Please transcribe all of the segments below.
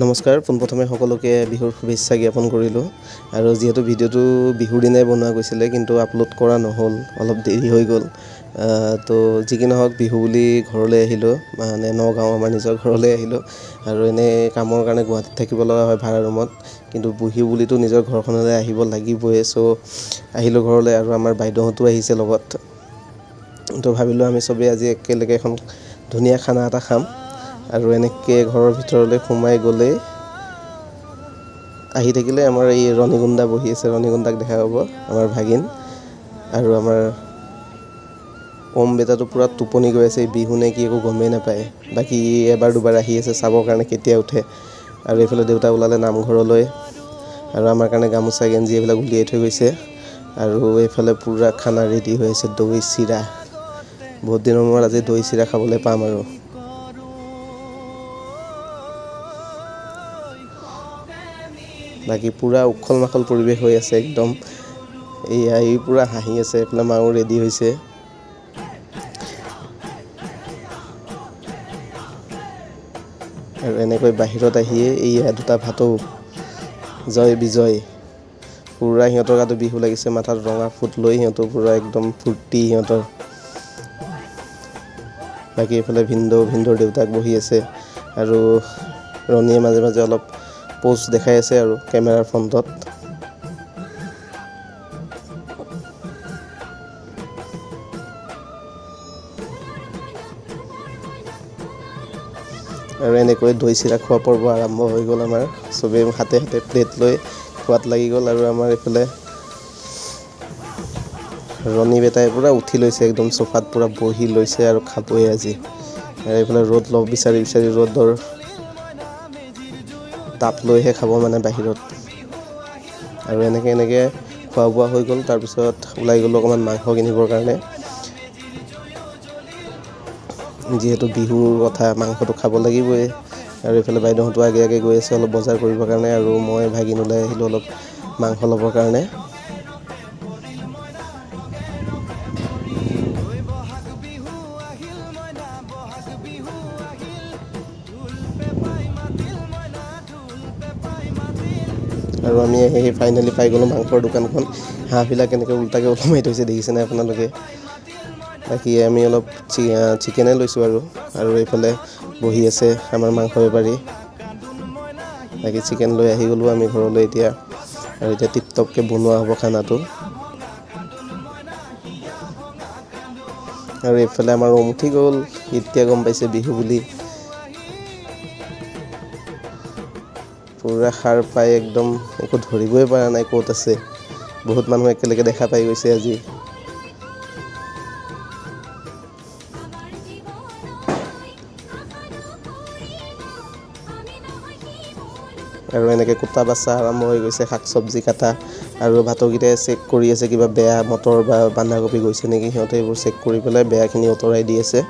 নমস্কাৰ পোনপ্ৰথমে সকলোকে বিহুৰ শুভেচ্ছা জ্ঞাপন কৰিলোঁ। আৰু যিহেতু ভিডিঅ'টো বিহুৰ দিনাই বনোৱা গৈছিলে কিন্তু আপলোড কৰা নহ'ল অলপ দেৰি হৈ গ'ল। তো যি কি নহওক বিহু বুলি ঘৰলৈ আহিলোঁ মানে নগাঁও আমাৰ নিজৰ ঘৰলৈ আহিলোঁ। আৰু এনেই কামৰ কাৰণে গুৱাহাটীত থাকিব লগা হয় ভাড়া ৰুমত। কিন্তু বিহু বুলিতো নিজৰ ঘৰখনলৈ আহিব লাগিবই চ' আহিলোঁ ঘৰলৈ আৰু আমাৰ বাইদেউহঁতো আহিছে লগত। তো ভাবিলোঁ আমি চবেই আজি একেলগে এখন ধুনীয়া খানা এটা খাম। আৰু এনেকৈ ঘৰৰ ভিতৰলৈ সোমাই গ'লেই আহি থাকিলে আমাৰ এই ৰণীগুণ্ডা বহি আছে। ৰণীগুণ্ডাক দেখা পাব, আমাৰ ভাগিন। আৰু আমাৰ ওম বেটাটো পূৰা টোপনি গৈ আছে বিহু নে কি একো গমেই নাপায়। বাকী এবাৰ দুবাৰ আহি আছে, চাবৰ কাৰণে কেতিয়া উঠে। আৰু এইফালে দেউতা ওলালে নামঘৰলৈ। আৰু আমাৰ কাৰণে গামোচা, গেঞ্জি এইবিলাক উলিয়াই থৈ গৈছে। আৰু এইফালে পূৰা খানা ৰেডি হৈ আছে, দৈ চিৰা। বহুত দিনৰ মূৰত আজি দৈ চিৰা খাবলৈ পাম আৰু। বাকী পূৰা উখল মাখল পৰিৱেশ হৈ আছে একদম। এইয়া ই পূৰা হাঁহি আছে এইফালে মাও ৰেডি হৈছে। আৰু এনেকৈ বাহিৰত আহিয়ে এইয়া দুটা ভাটৌ জয়, বিজয়, পূৰা সিহঁতৰ গাতো বিহু লাগিছে, মাথাত ৰঙা ফুট লৈ সিহঁতৰ পূৰা একদম ফূৰ্তি সিহঁতৰ। বাকী এইফালে ভিনদেউ, ভিনদেউৰ দেউতাক বহি আছে। আৰু ৰণীয়ে মাজে মাজে অলপ প'জ দেখাই আছে আৰু কেমেৰাৰ ফ্ৰণ্টত। আৰু এনেকৈ দৈ চিৰা খোৱা পৰ্ব আৰম্ভ হৈ গ'ল আমাৰ। চবেই হাতে হাতে প্লেট লৈ খোৱাত লাগি গ'ল আৰু আমাৰ এইফালে ৰণী বেটাই পূৰা উঠি লৈছে, একদম চোফাত পূৰা বহি লৈছে আৰু খাবই আজি। আৰু এইফালে ৰ'দ ল'ব বিচাৰি বিচাৰি ৰ'দৰ তাপ লৈহে খাব মানে বাহিৰত। আৰু এনেকৈ এনেকৈ খোৱা বোৱা হৈ গ'ল তাৰপিছত ওলাই গ'লোঁ অকণমান মাংস কিনিবৰ কাৰণে। যিহেতু বিহুৰ কথা মাংসটো খাব লাগিবই আৰু এইফালে বাইদেউহঁতো আগে আগে গৈ আছে অলপ বজাৰ কৰিবৰ কাৰণে আৰু মই ভাগিন ওলাই আহিলোঁ অলপ মাংস ল'বৰ কাৰণে। আৰু আমি সেই ফাইনেলি পাই গ'লোঁ মাংসৰ দোকানখন। হাঁহবিলাক কেনেকৈ ওলোটাকৈ ওলমাই থৈছে দেখিছেনে আপোনালোকে? বাকী আমি অলপ চি চিকেনে লৈছোঁ আৰু। আৰু এইফালে বহি আছে আমাৰ মাংস বেপাৰী। বাকী চিকেন লৈ আহি গ'লোঁ আমি ঘৰলৈ এতিয়া। আৰু এতিয়া টিপ টপকৈ বনোৱা হ'ব খানাটো। আৰু এইফালে আমাৰ ওম উঠি গ'ল। এতিয়া গম পাইছে বিহু বুলি। পূৰা সাৰ পাই একদম একো ধৰিবই পৰা নাই ক'ত আছে। বহুত মানুহ একেলগে দেখা পাই গৈছে আজি। আৰু এনেকৈ কুটা বাচা আৰম্ভ হৈ গৈছে, শাক চব্জি কাটা আৰু ভাতৰকেইটাই চেক কৰি আছে কিবা বেয়া মটৰ বা বন্ধাকবি গৈছে নেকি, সিহঁতে এইবোৰ চেক কৰি পেলাই বেয়াখিনি আঁতৰাই দি আছে।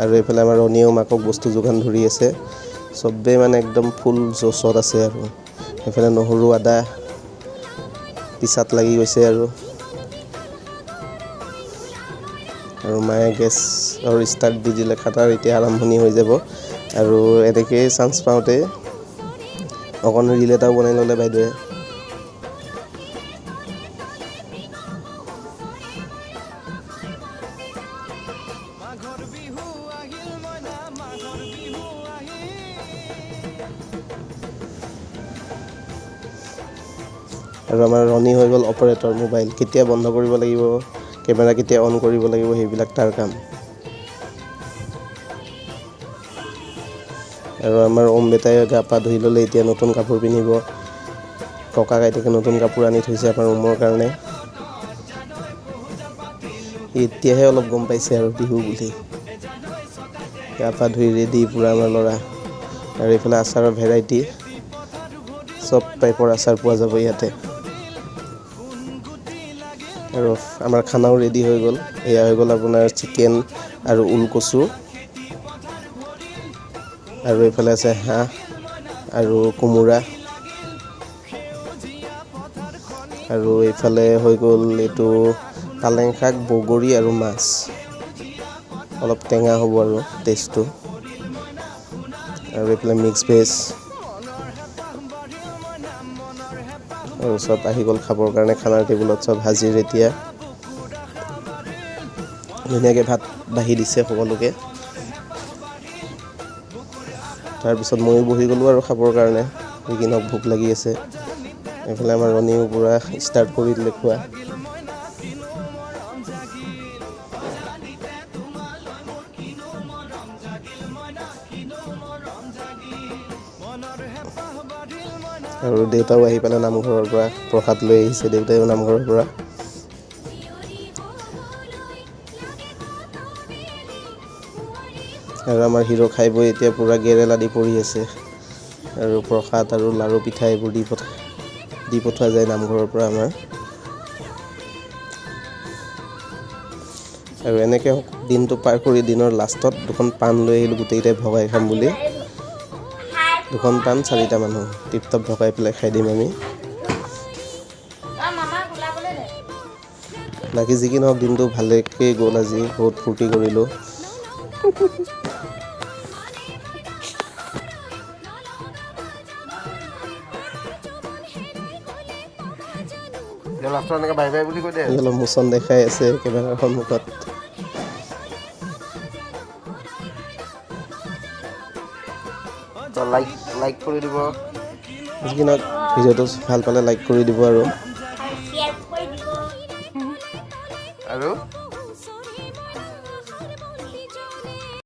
আৰু এইফালে আমাৰ ৰণীয়েও মাকক বস্তু যোগান ধৰি আছে। চবেই মানে একদম ফুল জোচত আছে আৰু। সেইফালে নহৰু আদা পিছাত লাগি গৈছে আৰু। আৰু মায়ে গেছৰ ষ্টাৰ্ট দি দিলে খাটাৰ এতিয়া আৰম্ভণি হৈ যাব। আৰু এনেকৈয়ে চান্স পাওঁতে অকণ ৰিল এটাও বনাই ল'লে বাইদেৱে। আৰু আমাৰ ৰণী হৈ গ'ল অপাৰেটৰ মোবাইল কেতিয়া বন্ধ কৰিব লাগিব কেমেৰা কেতিয়া অন কৰিব লাগিব সেইবিলাক তাৰ কাম। আৰু আমাৰ ওম বেটাই গা পা ধুই ল'লে এতিয়া নতুন কাপোৰ পিন্ধিব। ককা আইতাকে নতুন কাপোৰ আনি থৈছে আমাৰ ওমৰ কাৰণে। এতিয়াহে অলপ গম পাইছে আৰু বিহু বুলি। গা পা ধুই ৰেডি পূৰা আমাৰ ল'ৰা। আৰু এইফালে আচাৰৰ ভেৰাইটি চব টাইপৰ আচাৰ পোৱা যাব ইয়াতে। আৰু আমাৰ খানাও ৰেডি হৈ গ'ল। এয়া হৈ গ'ল আপোনাৰ চিকেন আৰু ওলকচু আৰু এইফালে আছে হাঁহ আৰু কোমোৰা। আৰু এইফালে হৈ গ'ল এইটো পালেং শাক, বগৰী আৰু মাছ। অলপ টেঙা হ'ব আৰু টেষ্টটো আৰু এইফালে মিক্স ভেজ চব আহি গ'ল খাবৰ কাৰণে খানাৰ টেবুলত চব হাজিৰ এতিয়া। ধুনীয়াকৈ ভাত বাঢ়ি দিছে সকলোকে। তাৰপিছত ময়ো বহি গ'লোঁ আৰু খাবৰ কাৰণে। যিকিনক ভোক লাগি আছে। এইফালে আমাৰ ৰণীও পূৰা ষ্টাৰ্ট কৰি দিলে খোৱা। আৰু দেউতাও আহি পেলাই নামঘৰৰ পৰা প্ৰসাদ লৈ আহিছে দেউতাইও নামঘৰৰ পৰা। আৰু আমাৰ হিৰ' খাই বৈ এতিয়া পূৰা গেৰেলা দি পৰি আছে। আৰু প্ৰসাদ আৰু লাৰু পিঠা এইবোৰ দি পঠা দি পঠোৱা যায় নামঘৰৰ পৰা আমাৰ। আৰু এনেকৈ দিনটো পাৰ কৰি দিনৰ লাষ্টত দুখন পাণ লৈ আহিলোঁ গোটেইকেইটাই ভগাই খাম বুলি। দুখন পাণ চাৰিটা মানুহ। টিপটপ ভগাই পেলাই খাই দিম আমি। বাকী যি কি নহওক দিনটো ভালেকৈ গ'ল আজি। বহুত ফূৰ্তি কৰিলোঁ। অলপ মোচন দেখাই আছে কেমেৰাৰ সন্মুখত। লাইক লাইক কৰি দিব। ভিডিঅ'টো ভালো পালে লাইক কৰি দিব আৰু।